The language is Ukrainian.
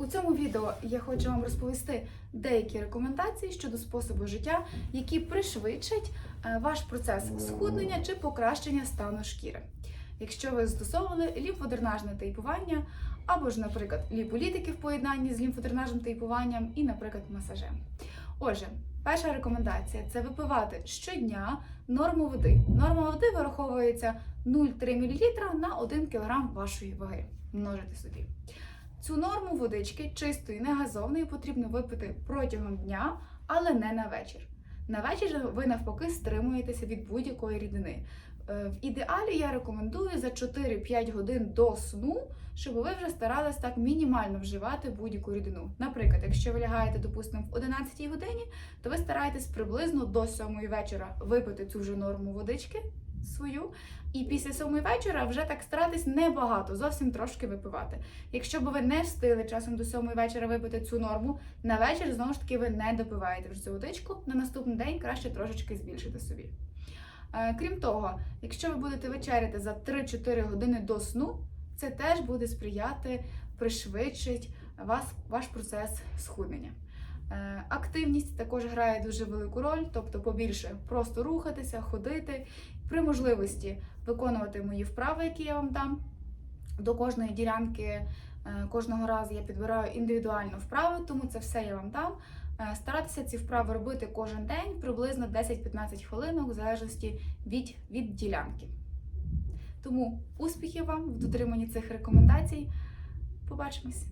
У цьому відео я хочу вам розповісти деякі рекомендації щодо способу життя, які пришвидшать е, ваш процес схуднення чи покращення стану шкіри. Якщо ви застосовували лімфодренажне тейпування, або ж, наприклад, ліполітики в поєднанні з лімфодренажним тейпуванням і, наприклад, масажем. Отже, перша рекомендація це випивати щодня норму води. Норма води вираховується 0,3 мл на 1 кг вашої ваги. Множите собі. Цю норму водички чистої, не газовної потрібно випити протягом дня, але не на вечір. На вечір ви навпаки стримуєтеся від будь-якої рідини. Е, В ідеалі я рекомендую за 4-5 годин до сну, щоб ви вже старались так мінімально вживати будь-яку рідину. Наприклад, якщо ви лягаєте, допустимо, в 11 годині, то ви стараєтесь приблизно до 7 вечора випити цю вже норму водички свою, і після 7 вечора вже так старатись небагато, зовсім трошки випивати. Якщо б ви не встигли часом до 7 вечора випити цю норму, на вечір знову ж таки ви не допиваєте вже цю водичку. На наступний день краще трошечки збільшити собі. Е, Крім того, якщо ви будете вечеряти за 3-4 години до сну, це теж буде сприяти, пришвидшить вас, ваш процес схуднення. Е, Активність також грає дуже велику роль, тобто побільше просто рухатися, ходити, при можливості виконувати мої вправи, які я вам дам. До кожної ділянки е, кожного разу я підбираю індивідуальну вправу, тому це все я вам дам. Е, Старатися ці вправи робити кожен день, приблизно 10-15 хвилин, в залежності від, від ділянки. Тому успіхів вам в дотриманні цих рекомендацій. Побачимось!